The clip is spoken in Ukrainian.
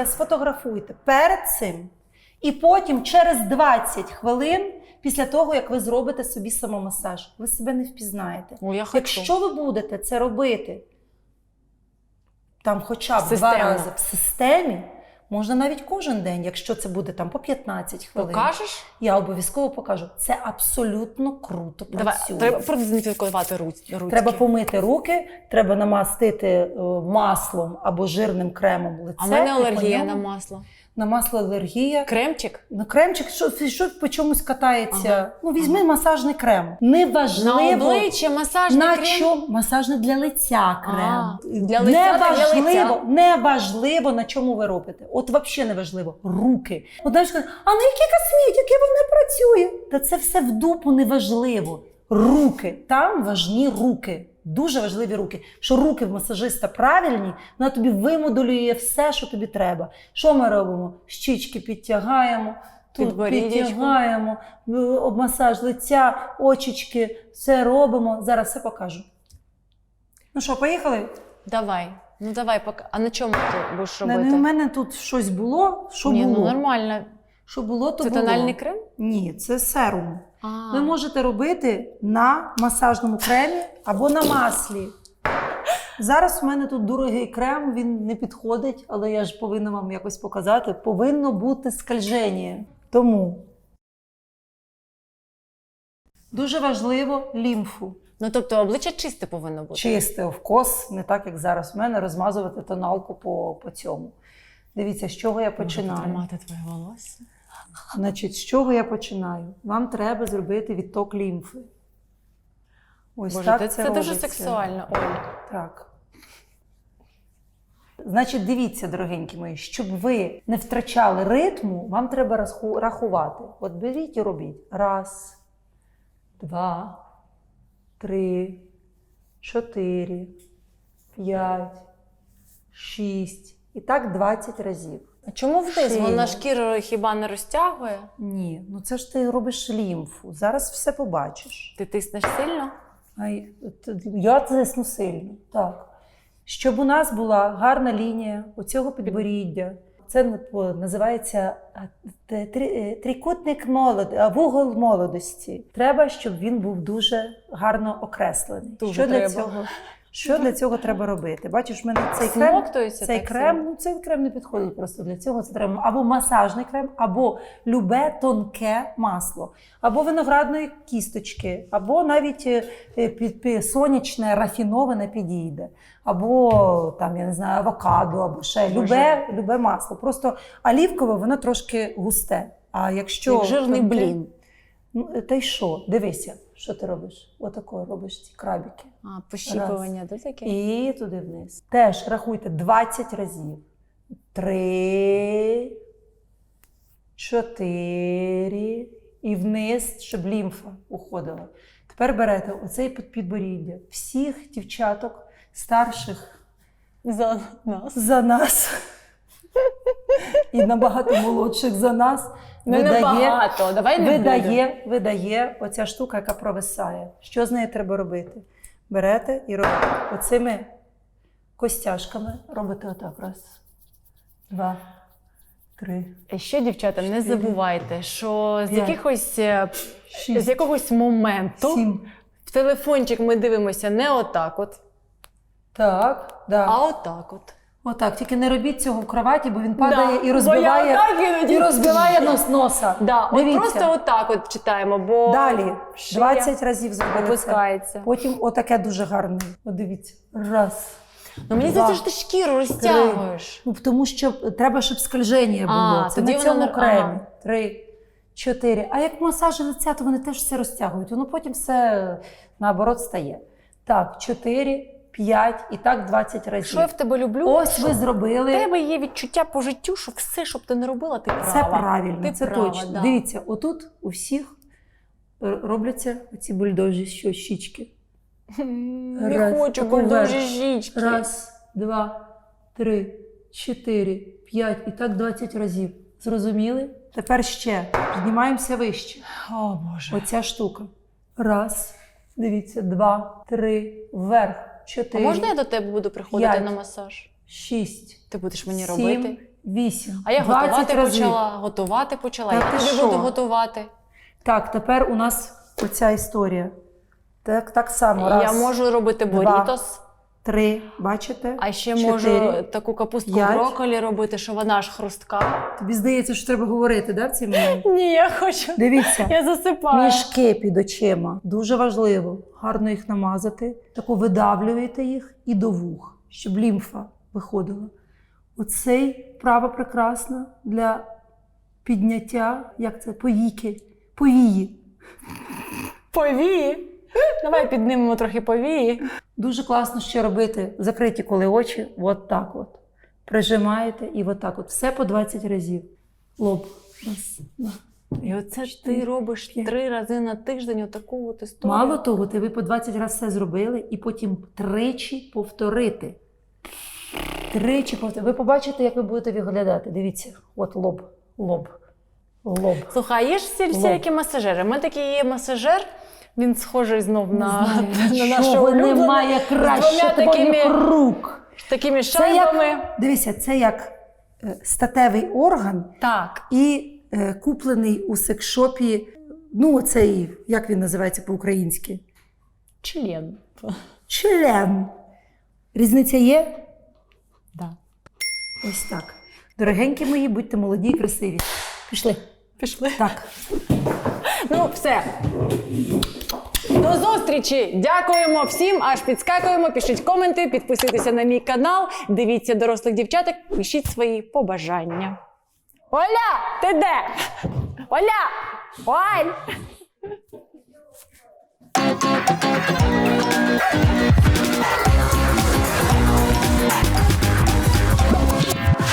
себе сфотографуйте перед цим, і потім через 20 хвилин, після того, як ви зробите собі самомасаж, ви себе не впізнаєте. О, я хочу. Якщо ви будете це робити там хоча б два рази в системі, можна навіть кожен день, якщо це буде там по 15 хвилин. Покажеш? Я обов'язково покажу. Це абсолютно круто Давай, працює. треба продезінфікувати руки. Треба помити руки, треба намастити е, маслом або жирним кремом лице. А в мене алергія на масло. На масло алергія. Кремчик? Ну, кремчик, що, що по чомусь катається. Ага. Ну, візьми масажний крем. Неважливо. На обличчя, масажний На крем? чому масажне для лиця крем. А, для лиця та для неважливо, лиця. неважливо, на чому ви робите. От взагалі неважливо. Руки. От знаєш, кажуть, а на які косметики вона працює? Та це все в дупу неважливо. Руки. Там важні руки. Дуже важливі руки. Що руки в масажиста правильні, вона тобі вимодулює все, що тобі треба. Що ми робимо? Щічки підтягаємо, тут підтягаємо, е, обмасаж лиця, очічки, все робимо. Зараз все покажу. Ну що, поїхали? Давай. Ну давай, пока. А на чому ти будеш У робити? мене тут щось було. Що Ні, було? ну нормально. Що було, то Це було. тональний крем? Ні, це серум. А. Ви можете робити на масажному кремі або на маслі. Зараз у мене тут дорогий крем, він не підходить, але я ж повинна вам якось показати. Повинно бути скальження. Тому дуже важливо лімфу. Ну тобто обличчя чисте повинно бути. Чисте вкос, не так як зараз у мене, розмазувати тоналку по, по цьому. Дивіться, з чого я починаю. Тримати твоє волосся. Значить, з чого я починаю? Вам треба зробити відток лімфи. Ось Боже, так це, це дуже сексуально, Оль. Так. Значить, дивіться, дорогенькі мої, щоб ви не втрачали ритму, вам треба рахувати. От беріть і робіть. Раз, два, три, чотири, п'ять, шість. І так 20 разів. А чому вниз? Шия. Вона шкіру хіба не розтягує? Ні, ну це ж ти робиш лімфу. Зараз все побачиш. Ти тиснеш сильно? Я тисну сильно. Так. Щоб у нас була гарна лінія оцього підборіддя. Це називається е, трикутник молод, а, вугол молодості. Треба, щоб він був дуже гарно окреслений. Дуже що, для треба. цього, що для цього треба робити? Бачиш, в мене цей крем, цей крем, ну цей крем не підходить просто для цього. Це треба або масажний крем, або любе тонке масло, або виноградної кісточки, або навіть е, е, сонячне рафіноване підійде, або там я не знаю, авокадо, або ще любе, любе масло. Просто олівкове воно трошки густе. А якщо Як жирний блін. Ну, та й що? Дивися, що ти робиш? Отако робиш ці крабики. А, пощіпування, да, таке? І туди вниз. Теж рахуйте 20 разів. Три, чотири. І вниз, щоб лімфа уходила. Тепер берете оцей підборіддя. Всіх дівчаток старших За нас. за нас і набагато молодших за нас Ну, видає, небагато. Давай не видає, видає оця штука, яка провисає. Що з нею треба робити? Берете і робите оцими костяшками робите отак. Раз, два, три, І ще, дівчата, не забувайте, що з якихось е, з якогось моменту сім. в телефончик ми дивимося не отак, от, Так, да. а отак от. Отак. Тільки не робіть цього в кроваті, бо він падає Да, і бо я отак іноді- і розбиває нос носа. Да, от Дивіться. просто отак от читаємо, бо Далі шия 20 разів це. опускається. Потім отаке дуже гарне. От дивіться. Раз. Ну мені здається, що ти шкіру розтягуєш. Ну, тому що треба, щоб скольження було. А, Це тоді на воно цьому не- кремі. ага. Три, чотири. А як масажі лиця, то вони теж все розтягують. Воно потім все наоборот стає. Так, чотири, п'ять і так 20 разів. Що я в тебе люблю? Ось ви зробили. В тебе є відчуття по життю, що все, що б ти не робила, ти права. Це правильно, Ти це права, точно. да. Дивіться, отут у всіх робляться ці бульдожі що, щічки. Не Раз, хочу бульдожі жічки. Раз, два, три, чотири, п'ять і так 20 разів. Зрозуміли? Тепер ще піднімаємося вище. О Боже. Оця штука. Раз, дивіться, два, три, вверх, А можна я до тебе буду приходити П'ять. на масаж? шість, Ти будеш мені сім, робити? Вісім. А я готувати разів. почала, готувати почала. Та я тобі буду готувати. Так, тепер у нас оця історія. Так, так само. я можу робити борітос, три, бачите? а ще чотири, можу таку капустку п'ять. брокколі робити, що вона ж хрустка. Тобі здається, що треба говорити, да, в цій моменті? Ні, я хочу. Дивіться. Я засипаю. Мішки під очима. Дуже важливо гарно їх намазати. Тако видавлюєте їх і до вух, щоб лімфа виходила. Оцей вправа прекрасна для підняття, як це, повіки, повії. Повії. Давай піднімемо трохи повії. Дуже класно ще робити закриті коли очі, от так от. Прижимаєте і от так от. Все по 20 разів. Лоб. Раз, два. І оце Чотири, ти робиш три рази на тиждень отаку от історію. Мало того, ти ви по 20 разів все зробили і потім тричі повторити. Тричі повторити. Ви побачите, як ви будете виглядати. Дивіться, от лоб, лоб, лоб. Слухай, є ж всі Лоб. всякі масажери. У мене такий є масажер, він схожий знов на, на улюблене, немає краще такими, рук. такими Це як, шайбами. дивися, це як е, статевий орган Так. і е, куплений у секшопі. Ну, оцей, як він називається по-українськи? Член. Член. Різниця є? Да. Ось так. Дорогенькі мої, будьте молоді і красиві. Пішли. Пішли. Так. Ну, все. До зустрічі! Дякуємо всім, аж підскакуємо. Пишіть коменти, підписуйтеся на мій канал, дивіться дорослих дівчаток, пишіть свої побажання. Оля, ти де? Оля! Оль!